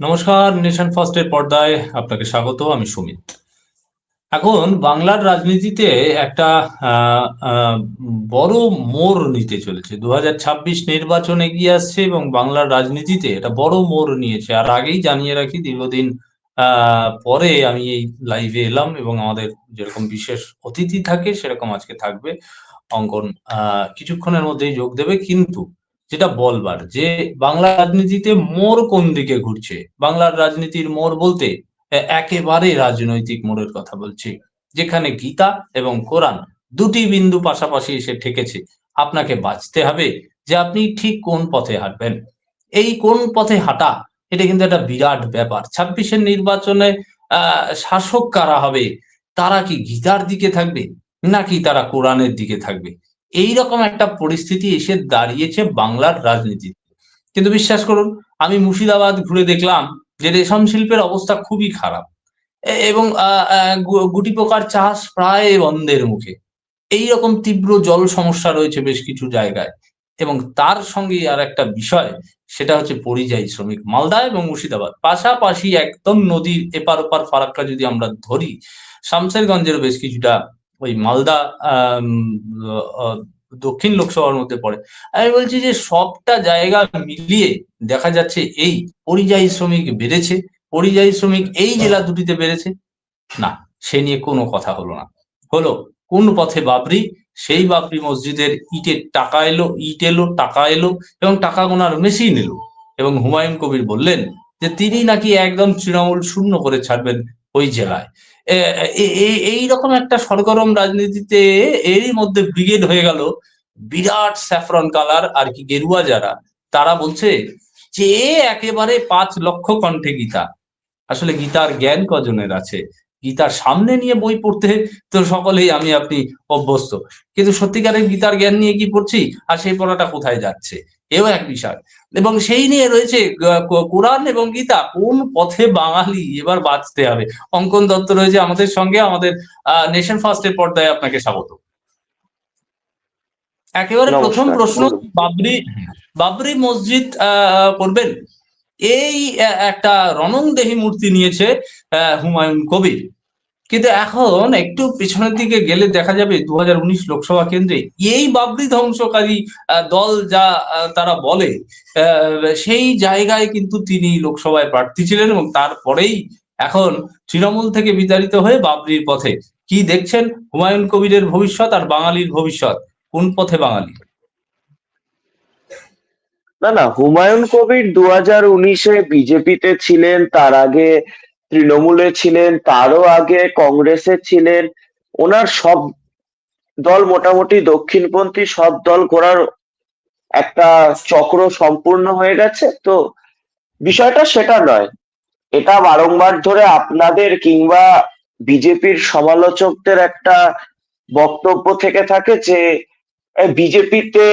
নমস্কার নেশন ফার্স্টের পর্দায় আপনাকে স্বাগত, আমি সুমিত। এখন বাংলার রাজনীতিতে একটা বড় মোড় নিতে চলেছে। দু নির্বাচন এগিয়ে আসছে এবং বাংলার রাজনীতিতে এটা বড় মোড় নিয়েছে। আর আগেই জানিয়ে রাখি, দীর্ঘদিন পরে আমি এই লাইভে এলাম এবং আমাদের যেরকম বিশেষ অতিথি থাকে, সেরকম আজকে থাকবে অঙ্কন কিছুক্ষণের মধ্যেই যোগ দেবে। কিন্তু যেটা বলবার যে বাংলা রাজনীতিতে মোড় কোন দিকে ঘুরছে? বাংলার রাজনীতির মোড় বলতে একেবারে রাজনৈতিক মোড়ের কথা বলছি, যেখানে গীতা এবং কোরআন দুটি বিন্দু পাশাপাশি এসে ঠেকেছে। আপনাকে বাঁচতে হবে যে আপনি ঠিক কোন পথে হাঁটবেন। এই কোন পথে হাঁটা, এটা কিন্তু একটা বিরাট ব্যাপার। ছাব্বিশের নির্বাচনে শাসক কারা হবে? তারা কি গীতার দিকে থাকবে, নাকি তারা কোরআনের দিকে থাকবে? এই রকম একটা পরিস্থিতি এসে দাঁড়িয়েছে বাংলার রাজনীতিতে। কিন্তু বিশ্বাস করুন, আমি মুর্শিদাবাদ ঘুরে দেখলাম যে রেশম শিল্পের অবস্থা খুবই খারাপ। এবং গুটি পোকার চাষ প্রায় বন্ধের মুখে। এই রকম তীব্র জল সমস্যা রয়েছে বেশ কিছু জায়গায়। এবং তার সঙ্গে আর একটা বিষয়, সেটা হচ্ছে পরিযায়ী শ্রমিক মালদা এবং মুর্শিদাবাদ। পাশাপাশি একদম নদীর এপার ওপার ফারাক্কা যদি আমরা ধরি শামসেরগঞ্জের বেশ কিছুটা ওই মালদা দক্ষিণ লোকসভার মধ্যে পড়ে। আমি বলছি যে সবটা জায়গা মিলিয়ে দেখা যাচ্ছে এই পরিযায়ী শ্রমিক বেড়েছে, পরিযায়ী শ্রমিক এই জেলা দুটিতে বেড়েছে। না, সে নিয়ে কোনো কথা হলো না। হলো, কোন পথে বাবরি, সেই বাবরি মসজিদের ইটের টাকা এলো, ইট এলো, টাকা এলো, এবং টাকা গোনার মেশিন এলো। এবং হুমায়ুন কবির বললেন যে তিনি নাকি একদম তৃণমূল শূন্য করে ছাড়বেন। ওই জেলায়। এই রকম একটা সরগরম রাজনীতিতে এরই মধ্যে ব্রিগেড হয়ে গেল বিরাট স্যাফরন কালার আর কি গেরুয়া যারা। তারা বলছে যে একেবারে পাঁচ লক্ষ কণ্ঠে গীতা। আসলে গীতার জ্ঞান কজনের আছে? গীতার সামনে নিয়ে বই পড়তে তো সকলেই আমি আপনি অভ্যস্ত। কিন্তু সত্যিকারের গীতার জ্ঞান নিয়ে কি পড়ছি? আর সেই পড়াটা কোথায় যাচ্ছে? এও এক বিষয়। এবং সেই নিয়ে রয়েছে কোরআন এবং গীতা কোন পথে বাঙালি এবার বাঁচতে হবে? অঙ্কন দত্ত রয়েছে আমাদের সঙ্গে আমাদের নেশন ফার্স্টের পর্দায় আপনাকে স্বাগত। একেবারে প্রথম প্রশ্ন বাবরি বাবরি মসজিদ আহ, করবেন? এই একটা রণংদেহী মূর্তি নিয়েছে আহ, হুমায়ুন কবির। কিন্তু এখন একটু পিছনের দিকে গেলে দেখা যাবে দু হাজার উনিশ লোকসভা কেন্দ্রে এই বাবরি ধ্বংসকারী দল যা তারা বলে সেই জায়গায় কিন্তু তিনি লোকসভায় প্রার্থী ছিলেন এবং তারপরেই এখন তৃণমূল থেকে বিতাড়িত হয়ে বাবরির পথে। কি দেখছেন? হুমায়ুন কবিরের ভবিষ্যৎ আর বাঙালির ভবিষ্যৎ। কোন পথে বাঙালি? না না, হুমায়ুন কবির দু হাজার উনিশে বিজেপিতে ছিলেন, তার আগে তৃণমূলে ছিলেন, তারও আগে কংগ্রেসে ছিলেন। ওনার সব দল মোটামুটি দক্ষিণপন্থী, সব দল করার একটা চক্র সম্পূর্ণ হয়ে গেছে। তো বিষয়টা সেটা নয়। এটা বারংবার ধরে আপনাদের কিংবা বিজেপির সমালোচকদের একটা বক্তব্য থেকে থাকে যে বিজেপিতে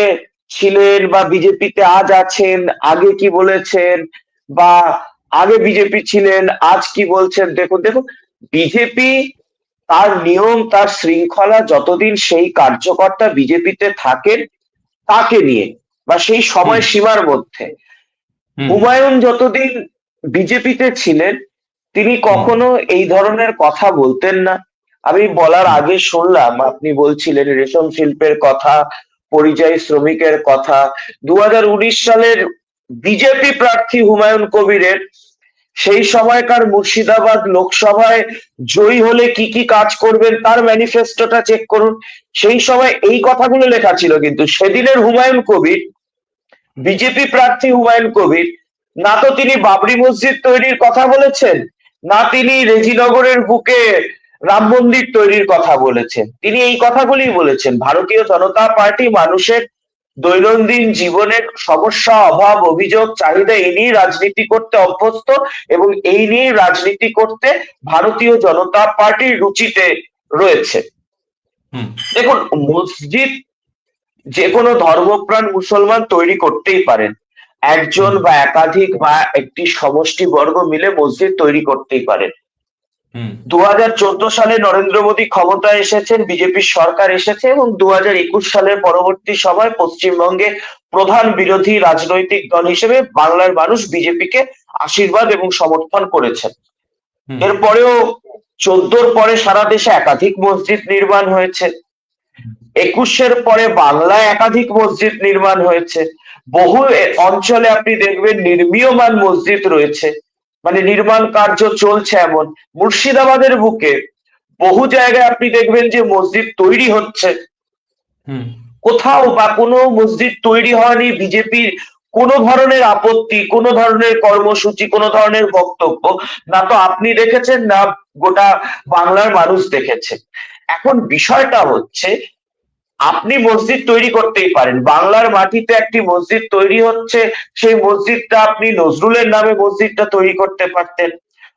ছিলেন বা বিজেপিতে আজ আছেন, আগে কি বলেছেন বা আগে বিজেপি ছিলেন আজ কি বলছেন? দেখুন দেখুন বিজেপি তার নিয়ম তার শৃঙ্খলা যতদিন সেই কার্যকর্তা বিজেপিতে থাকেন তাকে নিয়ে বা সেই সময় সীমার মধ্যে। হুমায়ুন যতদিন বিজেপিতে ছিলেন তিনি কখনো এই ধরনের কথা বলতেন না। আমি বলার আগে শুনলাম আপনি বলছিলেন রেশম শিল্পের কথা পরিযায়ী শ্রমিকের কথা। দু হাজার উনিশ সালের বিজেপি প্রার্থী হুমায়ুন কবিরের সেই সময়কার মুর্শিদাবাদ লোকসভায় জয়ী হলে কি কি কাজ করবেন তার ম্যানিফেস্টোটা চেক করুন। সেই সময় এই কথাগুলো লেখা ছিল কিন্তু সেদিনের হুমায়ুন কবির, বিজেপি প্রার্থী হুমায়ুন কবির, না তো তিনি বাবরি মসজিদ তৈরির কথা বলেছেন, না তিনি রেজিনগরের বুকে রাম মন্দির তৈরির কথা বলেছেন। তিনি এই কথাগুলি বলেছেন, ভারতীয় জনতা পার্টি মানুষের দৈনন্দিন জীবনের সমস্যা অভাব অভিযোগ চাহিদা এই নিয়ে রাজনীতি করতে অভ্যস্ত এবং এই নিয়ে রাজনীতি করতে ভারতীয় জনতা পার্টির রুচিতে রয়েছে। দেখুন মসজিদ যে কোনো ধর্মপ্রাণ মুসলমান তৈরি করতেই পারেন। একজন বা একাধিক বা একটি সমষ্টি বর্গ মিলে মসজিদ তৈরি করতেই পারেন। দু হাজার চোদ্দ সালে নরেন্দ্র মোদী ক্ষমতায় এসেছেন বিজেপির সরকার এসেছে এবং দু হাজার একুশ সালের পরবর্তী সময় পশ্চিমবঙ্গে প্রধান বিরোধী রাজনৈতিক দল হিসেবে বাংলার মানুষ বিজেপিকে আশীর্বাদ এবং সমর্থন করেছেন। এরপরেও চোদ্দোর পরে সারা দেশে একাধিক মসজিদ নির্মাণ হয়েছে। একুশের পরে বাংলায় একাধিক মসজিদ নির্মাণ হয়েছে। বহু অঞ্চলে আপনি দেখবেন নির্মীয়মান মসজিদ রয়েছে। মানে নির্মাণ কার্য চলছে এমন। মুর্শিদাবাদের বুকে বহু জায়গায় আপনি দেখবেন যে মসজিদ তৈরি হচ্ছে। হুম, কোথাও বা কোনো মসজিদ তৈরি হয়নি বিজেপির কোনো ধরনের আপত্তি কোনো ধরনের কর্মসূচি কোনো ধরনের বক্তব্য না তো আপনি দেখেছেন না গোটা বাংলার মানুষ দেখেছে। এখন বিষয়টা হচ্ছে আপনি মসজিদ তৈরি করতেই পারেন। বাংলার মাটিতে একটি মসজিদ তৈরি হচ্ছে, সেই মসজিদটা আপনি নজরুলের নামে মসজিদটা তৈরি করতে পারতেন।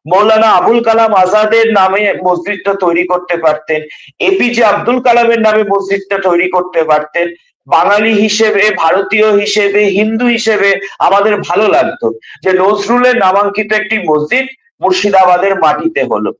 মৌলানা আবুল কালাম আজাদের নামে মসজিদটা তৈরি করতে পারতেন। এপিজে আব্দুল কালামের নামে মসজিদটা তৈরি করতে পারতেন। বাঙালি হিসেবে, ভারতীয় হিসেবে, হিন্দু হিসেবে আমাদের ভালো লাগতো যে নজরুলের নামাঙ্কিত একটি মসজিদ মুর্শিদাবাদের মাটিতে হলো।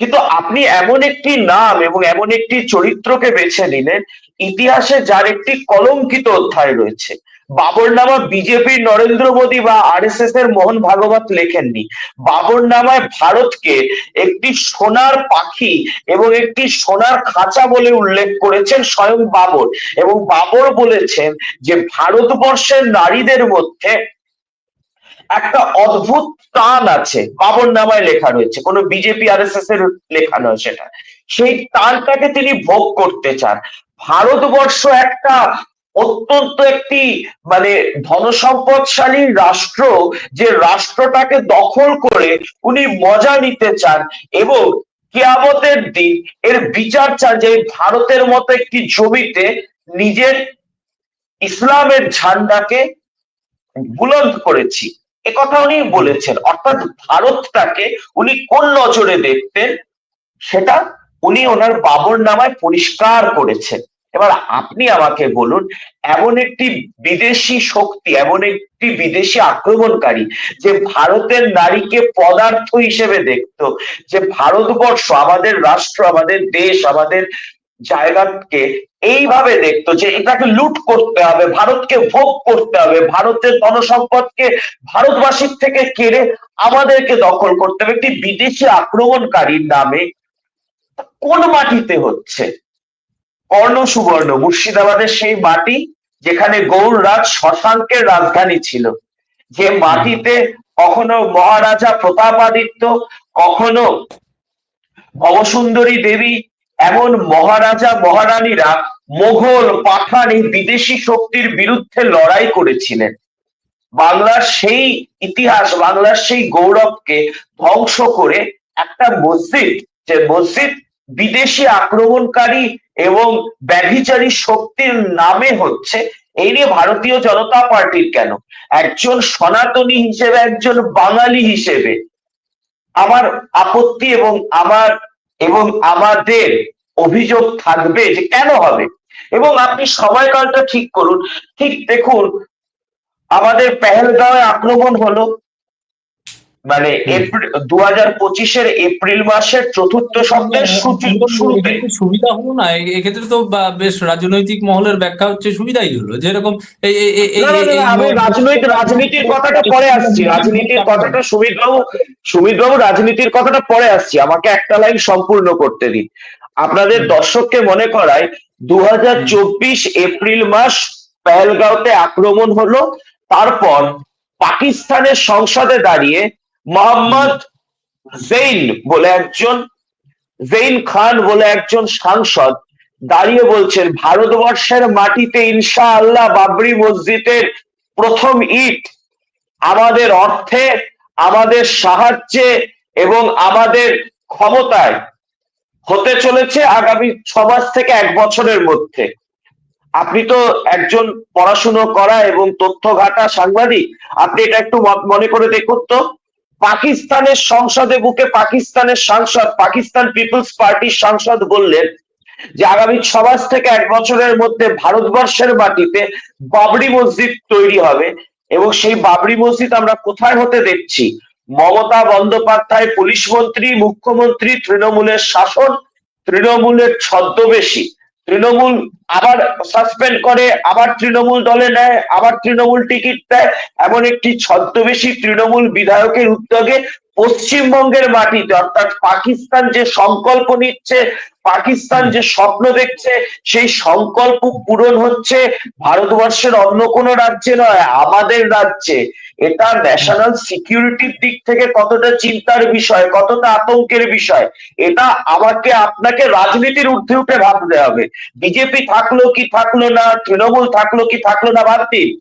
কিন্তু আপনি এমন একটি নাম এবং এমন একটি চরিত্রকে বেছে নিলেন, ইতিহাসে যার একটি কলঙ্কিত অধ্যায় রয়েছে। বাবরনামা বিজেপির নরেন্দ্র মোদী বা আরএসএস এর মোহন ভাগবত লেখেননি। বাবরনামায় ভারতকে একটি সোনার পাখি এবং একটি সোনার খাঁচা বলে উল্লেখ করেছেন স্বয়ং বাবর। এবং বাবর বলেছেন যে, ভারতবর্ষের নারীদের মধ্যে একটা অদ্ভুত টান আছে। বাবর নামায় লেখা রয়েছে। কোনো বিজেপি আর এস এস এর লেখা নয় সেটা। সেই টানটাকে তিনি ভোগ করতে চান। ভারতবর্ষ একটা অত্যন্ত একটি মানে ধনসম্পদশালী রাষ্ট্র, যে রাষ্ট্রটাকে দখল করে উনি মজা নিতে চান এবং কেয়ামতের দিন এর বিচার চান যে ভারতের মতো একটি জমিতে নিজের ইসলামের ঝান্ডাকে বুলন্দ করেছি। এ কথা উনি বলেছেন। অর্থাৎ ভারতটাকে উনি কোন নজরে দেখতেন? সেটা উনি ওনার বাবর নামায় পরিষ্কার করেছেন। এবার আপনি আমাকে বলুন, এমন একটি বিদেশি শক্তি, এমন একটি বিদেশি আক্রমণকারী যে ভারতের নারীকে পদার্থ হিসেবে দেখতো, যে ভারতবর্ষ, আমাদের রাষ্ট্র, আমাদের দেশ, আমাদের জায়গাকে এইভাবে দেখতো যে এটাকে লুট করতে হবে, ভারতকে ভোগ করতে হবে, ভারতের ধনসম্পদকে ভারতবাসীর থেকে কেড়ে আমাদেরকে দখল করতে হবে। একটি বিদেশি আক্রমণকারীর নামে কোন মাটিতে হচ্ছে? কর্ণ সুবর্ণ, মুর্শিদাবাদের সেই মাটি যেখানে গৌররাজ শশাঙ্কের রাজধানী ছিল। যে মাটিতে কখনো মহারাজা প্রতাপাদিত্য, কখনো ভবসুন্দরী দেবী এমন মহারাজা, মহারানীরা মোঘল, পাঠান এই বিদেশি শক্তির বিরুদ্ধে লড়াই করেছিলেন। বাংলার সেই ইতিহাস, বাংলার সেই গৌরবকে ধ্বংস করে একটা মসজিদ, যে মসজিদ বিদেশি আক্রমণকারী এবং ব্যভিচারী শক্তির নামে হচ্ছে, এই নিয়ে ভারতীয় জনতা পার্টির কেন? একজন সনাতনী হিসেবে, একজন বাঙালি হিসেবে। আমার আপত্তি এবং আমার এবং আমাদের অভিযোগ থাকবে যে কেন হবে? এবং আপনি সময়কালটা ঠিক করুন। ঠিক দেখুন, আমাদের পেহেলগাঁওয়ে আক্রমণ হলো। মানে দু হাজার পঁচিশের এপ্রিল মাসের চতুর্থ সপ্তাহের শুরুতে সুবিধা হলো না। এক্ষেত্রে তো বেশ রাজনৈতিক মহলের ব্যাখ্যা হচ্ছে সুবিধাই হলো। যেরকম আমি রাজনৈতিক রাজনীতির কথাটা পরে আসছি। রাজনীতির কথাটা সুমিত বাবু সুমিত বাবু রাজনীতির কথাটা পরে আসছি। আমাকে একটা লাইন সম্পূর্ণ করতে দিন। আপনাদের দর্শককে মনে করায় দু হাজার চব্বিশ এপ্রিল মাস পেহেলগাঁওতে আক্রমণ হলো। তারপর পাকিস্তানের সংসদে দাঁড়িয়ে মোহাম্মদ জৈন বলে একজন, জেইন খান বলে একজন সাংসদ, দাঁড়িয়ে বলছেন, ভারতবর্ষের মাটিতে ইনশা আল্লাহ বাবরি মসজিদের প্রথম ইট আমাদের অর্থে, আমাদের সাহায্যে এবং আমাদের ক্ষমতায় হতে চলেছে আগামী ছ মাস থেকে এক বছরের মধ্যে। আপনি তো একজন পড়াশুনো করা এবং তথ্য ঘাটা সাংবাদিক, আপনি এটা একটু মনে করে দেখুন তো। পাকিস্তানের সংসদে বুকে পাকিস্তানের সাংসদ, পাকিস্তান পিপলস পার্টির সাংসদ বললেন যে, আগামী ছ মাস থেকে এক বছরের মধ্যে ভারতবর্ষের মাটিতে বাবরি মসজিদ তৈরি হবে এবং সেই বাবরি মসজিদ আমরা কোথায় হতে দেখছি? মমতা বন্দ্যোপাধ্যায় পুলিশ মন্ত্রী, মুখ্যমন্ত্রী, তৃণমূলের শাসন, তৃণমূলের ছদ্মবেশী। তৃণমূল আবার সাসপেন্ড করে, আবার তৃণমূল দলে নেয়, আবার তৃণমূল টিকিট দেয়, এমন একটি ছদ্মবেশী তৃণমূল বিধায়কের উদ্যোগে পশ্চিমবঙ্গের মাটিতে, অর্থাৎ পাকিস্তান যে সংকল্প নিচ্ছে, পাকিস্তান যে স্বপ্ন দেখছে, সেই সংকল্প পূরণ হচ্ছে ভারতবর্ষের অন্য কোনো রাজ্যে নয়, আমাদের রাজ্যে। এটা ন্যাশনাল সিকিউরিটির দিক থেকে কতটা চিন্তার বিষয়, কতটা আতঙ্কের বিষয়, এটা আমাকে আপনাকে রাজনীতির ঊর্ধ্বে উঠে ভাবতে হবে। বিজেপি থাকল কি থাকল না, তৃণমূল থাকল কি থাকল না দিন।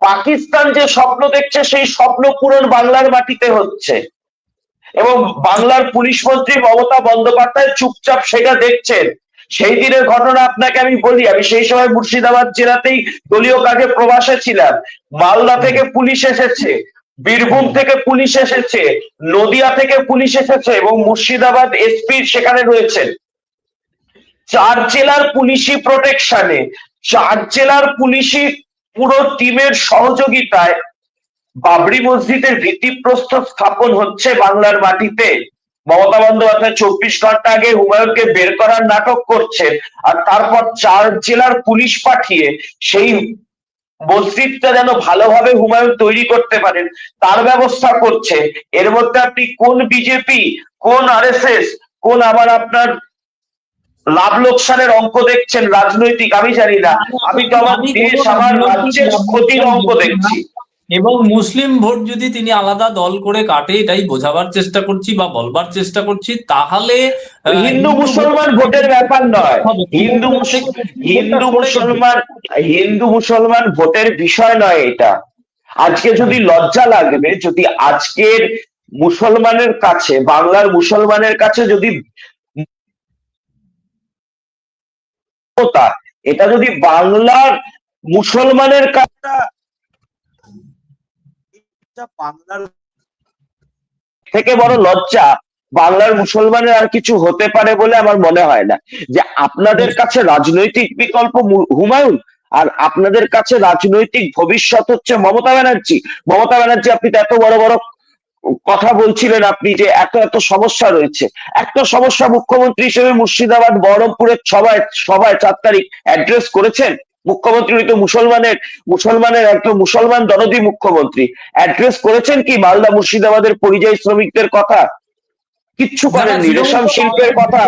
পাকিস্তান যে স্বপ্ন দেখছে, সেই স্বপ্ন পূরণ বাংলার মাটিতে হচ্ছে। এবং বাংলার পুলিশ মন্ত্রী মমতা বন্দ্যোপাধ্যায় চুপচাপ সেটা দেখছেন। সেই দিনের ঘটনা আপনাকে আমি বলি, আমি সেই সময় মুর্শিদাবাদ জেলাতেই দলীয় কাজে প্রবাসে ছিলাম, মালদা থেকে পুলিশ এসেছে, বীরভূম থেকে পুলিশ এসেছে, নদিয়া থেকে পুলিশ এসেছে এবং মুর্শিদাবাদ এসপি সেখানে রয়েছেন। চার জেলার পুলিশি প্রোটেকশনে চার জেলার পুলিশি পুরো টিমের সহযোগিতায় বাবরি মসজিদের ভিত্তিপ্রস্তর স্থাপন হচ্ছে বাংলার মাটিতে। মমতা বন্দ্যোপাধ্যায় চব্বিশ ঘণ্টা আগে হুমায়ুনকে বের করার নাটক করছেন আর তারপর চার জেলার পুলিশ পাঠিয়ে সেই মসজিদটা যেন ভালোভাবে হুমায়ুন তৈরি করতে পারেন তার ব্যবস্থা করছে। এর মধ্যে আপনি কোন বিজেপি কোন আরএসএস কোন আবার আপনার লাভ লোকসানের অঙ্ক দেখছেন রাজনৈতিক আমি জানি না। আমি তো আমার দেশ আমার রাজ্যের ক্ষতির অঙ্ক দেখছি। এবং মুসলিম ভোট যদি তিনি আলাদা দল করে কাটে এটাই বোঝাবার চেষ্টা করছি বা বলবার চেষ্টা করছি। তাহলে হিন্দু মুসলমান ভোটের ব্যাপার নয়। হিন্দু হিন্দু মুসলমান হিন্দু মুসলমান ভোটের বিষয় নয় এটা। আজকে যদি লজ্জা লাগবে যদি আজকের মুসলমানের কাছে বাংলার মুসলমানের কাছে যদি এটা যদি বাংলার মুসলমানের কাছে বাংলার থেকে বড় লজ্জা, বাংলার মুসলমানের আর কিছু হতে পারে বলে আমার মনে হয় না। যে আপনাদের কাছে রাজনৈতিক বিকল্প হুমায়ুন আর আপনাদের কাছে রাজনৈতিক ভবিষ্যৎ হচ্ছে মমতা ব্যানার্জি। মমতা ব্যানার্জি, আপনি এত বড় বড় কথা বলছিলেন আপনি যে এত এত সমস্যা রয়েছে। একটা সমস্যা মুখ্যমন্ত্রী হিসেবে মুর্শিদাবাদ, বহরমপুরের সবাই সবাই চার তারিখ অ্যাড্রেস করেছেন। মুখ্যমন্ত্রী উনি তো মুসলমানের মুসলমানের একদম মুসলমান দনদী মুখ্যমন্ত্রী। অ্যাড্রেস করেছেন কি মালদা মুর্শিদাবাদের পরিযায়ী শ্রমিকদের কথা? কিচ্ছু করেননি। রেশম শিল্পের কথা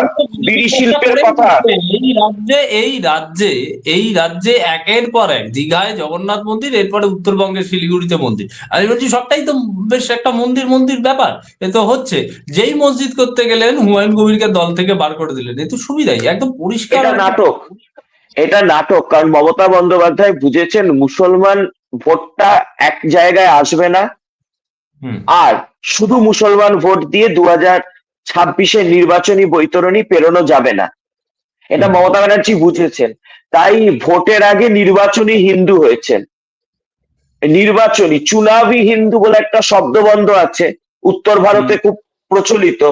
বিড়ি শিল্পের কথা। এই রাজ্যে এই রাজ্যে এই রাজ্যে একের পর এক দীঘায় জগন্নাথ মন্দির এরপরে উত্তরবঙ্গের শিলিগুড়িতে মন্দির। আমি বলছি সবটাই তো বেশ একটা মন্দির মন্দির ব্যাপার। এ তো হচ্ছে যেই মসজিদ করতে গেলেন হুমায়ুন কবিরকে দল থেকে বার করে দিলেন। এ তো সুবিধাই একদম পরিষ্কার নাটক। এটা নাটক কারণ মমতা বন্দ্যোপাধ্যায় বুঝেছেন মুসলমান ভোটটা এক জায়গায় আসবে না। আর শুধু মুসলমান ভোট দিয়ে দু হাজার ছাব্বিশের নির্বাচনী বৈতরণী পেরোনো যাবে না। এটা মমতা ব্যানার্জি বুঝেছেন। তাই ভোটের আগে নির্বাচনী হিন্দু হয়েছেন। নির্বাচনী চুনাবি হিন্দু বলে একটা শব্দবন্ধ আছে। উত্তর ভারতে খুব প্রচলিত।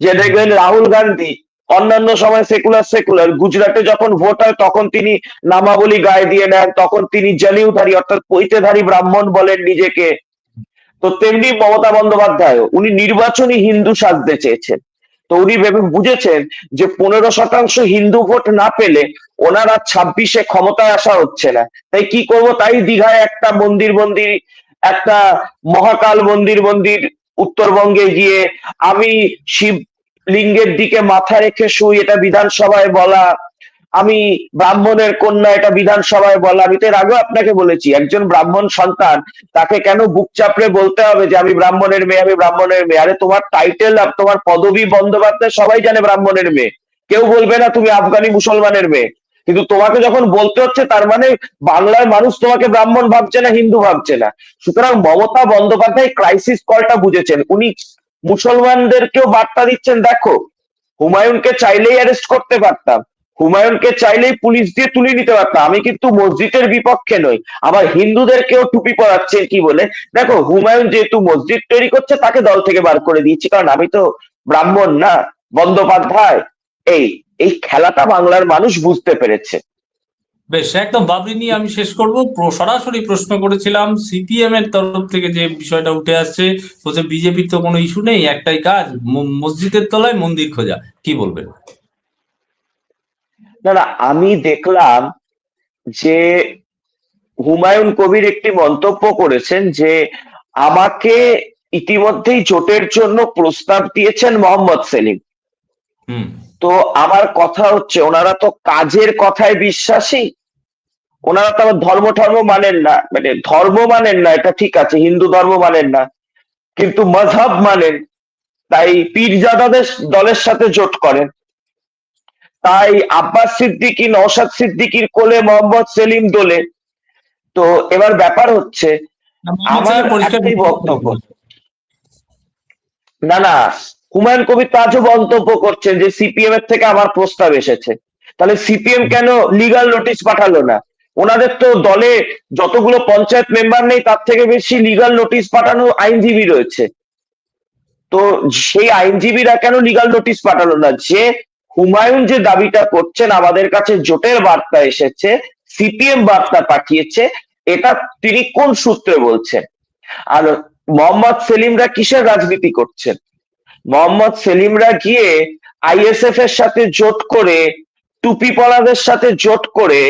যে দেখবেন রাহুল গান্ধী অন্যান্য সময় সেকুলার সেকুলার গুজরাটে যখন ভোট হয়, তখন তিনি নামাবলী গায়ে দিয়ে নেন, তখন তিনি জনিউধারী অর্থাৎ পৈতেধারী ব্রাহ্মণ বলেন নিজেকে। তো তেমনি মমতা বন্দ্যোপাধ্যায়, উনি নির্বাচনী হিন্দু সাজতে চেয়েছেন। তো উনি ভেবে বুঝেছেন যে পনেরো শতাংশ হিন্দু ভোট না পেলে ওনারা ছাব্বিশে ক্ষমতায় আসা হচ্ছে না। তাই কি করব? তাই দীঘায় একটা মন্দির মন্দির, একটা মহাকাল মন্দির মন্দির, উত্তরবঙ্গে গিয়ে আমি শিব লিঙ্গের দিকে মাথা রেখে শুই, এটা বিধানসভায় বলা। আমি ব্রাহ্মণের কন্যা, এটা বিধানসভায় বলা। আমি তো এর আগেও আপনাকে বলেছি, একজন ব্রাহ্মণ সন্তান, তাকে কেন বুক চাপড়ে বলতে হবে যে, আমি ব্রাহ্মণের মেয়ে, আমি ব্রাহ্মণের মেয়ে আরে তোমার টাইটেল আর তোমার পদবী বন্দ্যোপাধ্যায় সবাই জানে ব্রাহ্মণের মেয়ে। কেউ বলবে না তুমি আফগানি মুসলমানের মেয়ে। কিন্তু তোমাকে যখন বলতে হচ্ছে, তার মানে বাংলার মানুষ তোমাকে ব্রাহ্মণ ভাবছে না, হিন্দু ভাবছে না। সুতরাং মমতা বন্দ্যোপাধ্যায় ক্রাইসিস কলটা বুঝেছেন। উনি মুসলমানদেরকেও বার্তা দিচ্ছেন, দেখো, হুমায়ুনকে চাইলেই অ্যারেস্ট করতে পারতাম, হুমায়ুনকে চাইলেই পুলিশ দিয়ে তুলে নিতে পারতাম, আমি কিন্তু মসজিদের বিপক্ষে নই, আবার হিন্দুদেরকেও টুপি পরাচ্ছেন কি বলে? দেখো, হুমায়ুন যেহেতু মসজিদ তৈরি করছে, তাকে দল থেকে বার করে দিয়েছি, কারণ আমি তো ব্রাহ্মণ না, বন্দ্যোপাধ্যায়, এই এই খেলাটা বাংলার মানুষ বুঝতে পেরেছে। বেশ একদম বাবরি নিয়ে আমি শেষ করব। সরাসরি প্রশ্ন করেছিলাম সিপিএম এর তরফ থেকে যে বিষয়টা উঠে আসছে বলছে বিজেপির তো কোনো ইস্যু নেই একটাই কাজ মসজিদের তলায় মন্দির খোঁজা। কি বলবেন? না না আমি দেখলাম যে হুমায়ুন কবির একটি মন্তব্য করেছেন যে আমাকে ইতিমধ্যেই জোটের জন্য প্রস্তাব দিয়েছেন মোহাম্মদ সেলিম। হুম। তো আমার কথা হচ্ছে ওনারা তো কাজের কথায় বিশ্বাসী? ওনারা তো আবার ধর্ম ধর্ম মানেন না। মানে ধর্ম মানেন না এটা ঠিক আছে হিন্দু ধর্ম মানেন না কিন্তু মজহব মানেন। তাই পীরজাদাদের দলের সাথে জোট করেন। তাই আব্বাস সিদ্দিকী নওশাদ সিদ্দিকীর কোলে মোহাম্মদ সেলিম দোলে। তো এবার ব্যাপার হচ্ছে আমার একটাই বক্তব্য। না না হুমায়ুন কবির তো আজও মন্তব্য করছেন যে সিপিএম এর থেকে আমার প্রস্তাব এসেছে। তাহলে সিপিএম কেন লিগাল নোটিশ পাঠালো না? ওনাদের তো দলে যতগুলো পঞ্চায়েত মেম্বার নেই, তার থেকে বেশি লিগাল নোটিশ পাঠানো আইনজীবী রয়েছে। তো সেই আইনজীবীরা কেন লিগাল নোটিশ পাঠালো না? যে হুমায়ুন যে দাবিটা করছেন, আমাদের কাছে জোটের বার্তা এসেছে, সিপিএম বার্তা পাঠিয়েছে, এটা তিনি কোন সূত্রে বলছেন? আর মোহাম্মদ সেলিমরা কিসের রাজনীতি করছেন? মোহাম্মদ সেলিমরা গিয়ে আইএসএফ এর সাথে জোট করে, টুপি পলাদের সাথে জোট করে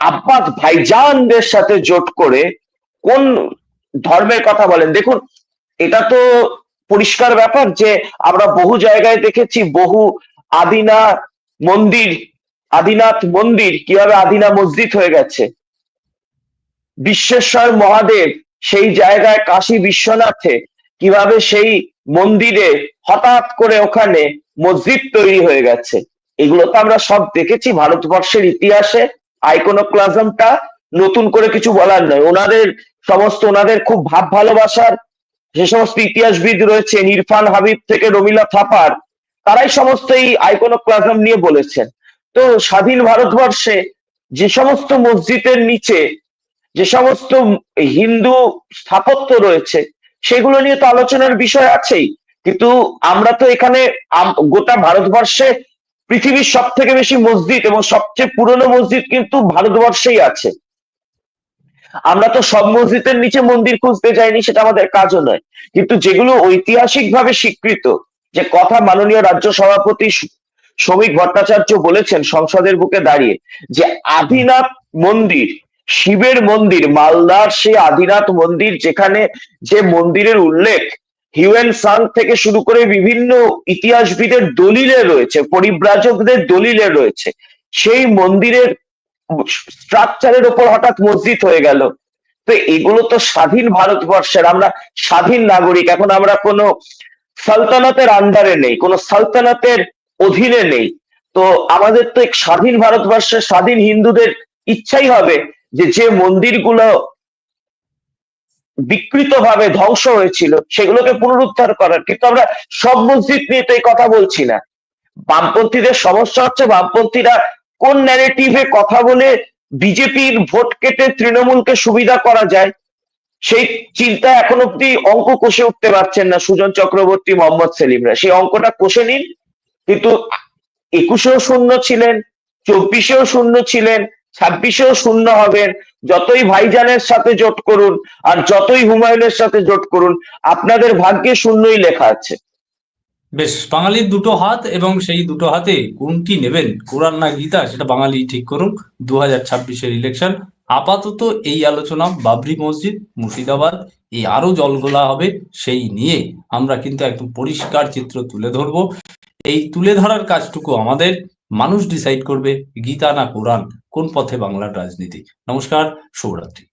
আব্বাস ভাইজানদের সাথে জোট করে কোন ধর্মের কথা বলেন? দেখুন, এটা তো পরিষ্কার ব্যাপার যে আমরা বহু জায়গায় দেখেছি, বহু আদিনা মন্দির, আদিনাথ মন্দির কীভাবে আদিনা মসজিদ হয়ে গেছে। বিশ্বেশ্বর মহাদেব সেই জায়গায় কাশী বিশ্বনাথে কীভাবে সেই মন্দিরে হঠাৎ করে ওখানে মসজিদ তৈরি হয়ে গেছে। এগুলো তো আমরা সব দেখেছি ভারতবর্ষের ইতিহাসে। আইকোনোক্লাজমটা নতুন করে কিছু বলার নয়। ওনাদের সমস্ত, ওনাদের খুব ভাব ভালোবাসার যে সমস্ত ইতিহাসবিদ রয়েছেন ইরফান হাবিব থেকে রমিলা থাপার, তারাই সমস্ত এই আইকোনোক্লাজম নিয়ে বলেছেন। তো স্বাধীন ভারতবর্ষে যে সমস্ত মসজিদের নিচে যে সমস্ত হিন্দু স্থাপত্য রয়েছে, সেগুলো নিয়ে তো আলোচনার বিষয় আছেই। কিন্তু আমরা তো এখানে গোটা ভারতবর্ষে পৃথিবীর সব থেকে বেশি মসজিদ এবং সবচেয়ে পুরনো মসজিদ কিন্তু ভারতবর্ষেই আছে। আমরা তো সব মসজিদের নিচে মন্দির খুঁজতে যাইনি, সেটা আমাদের কাজও নয়। কিন্তু যেগুলো ঐতিহাসিকভাবে স্বীকৃত, যে কথা মাননীয় রাজ্য সভাপতি শ্রমিক ভট্টাচার্য বলেছেন সংসদের বুকে দাঁড়িয়ে, যে আদিনাথ মন্দির, শিবের মন্দির, মালদার সেই আদিনাথ মন্দির যেখানে যে মন্দিরের উল্লেখ হিউয়েন সাং থেকে শুরু করে বিভিন্ন ইতিহাসবিদের দলিলে রয়েছে, পরিব্রাজকদের দলিলে রয়েছে। সেই মন্দিরের স্ট্রাকচারের উপর হঠাৎ মসজিদ হয়ে গেল। তো এগুলো তো স্বাধীন ভারতবর্ষের, আমরা স্বাধীন নাগরিক, এখন আমরা কোনো সালতানাতের আন্ডারে নেই, কোনো সালতানাতের অধীনে নেই। তো আমাদের তো স্বাধীন ভারতবর্ষের স্বাধীন হিন্দুদের ইচ্ছাই হবে যে যে মন্দিরগুলো বিকৃতভাবে ধ্বংস হয়েছিল, সেগুলোকে পুনরুদ্ধার করার। কিন্তু আমরা সব মসজিদ নিয়ে তো এই কথা বলছি না। বামপন্থীদের সমস্যা হচ্ছে বামপন্থীরা কোন ন্যারেটিভে কথা বলে বিজেপির ভোট কেটে তৃণমূলকে সুবিধা করা যায়, সেই চিন্তা এখন অব্দি অঙ্ক কষে উঠতে পারছেন না সুজন চক্রবর্তী, মোহাম্মদ সেলিমরা। সেই অঙ্কটা কষে নিন। কিন্তু একুশেও শূন্য ছিলেন, চব্বিশেও শূন্য ছিলেন ছাব্বিশেও শূন্য হবেন। যতই ভাইজানের সাথে জোট করুন আর যতই হুমায়ুনের সাথে জোট করুন, আপনাদের ভাগ্যে শূন্যই লেখা আছে। বেশ, বাঙালির দুটো হাত এবং সেই দুটো হাতে কোনটি নেবেন? কোরআন না গীতা, সেটা বাঙালি ঠিক করুক। দু হাজার ছাব্বিশের ইলেকশন আপাতত এই আলোচনা বাবরি মসজিদ, মুর্শিদাবাদ, এই আরও জলগোলা হবে সেই নিয়ে আমরা কিন্তু একদম পরিষ্কার চিত্র তুলে ধরবো। এই তুলে ধরার কাজটুকু আমাদের মানুষ ডিসাইড করবে, গীতা না কোরআন। কোন পথে বাংলার রাজনীতি? নমস্কার শুভরাত্রি।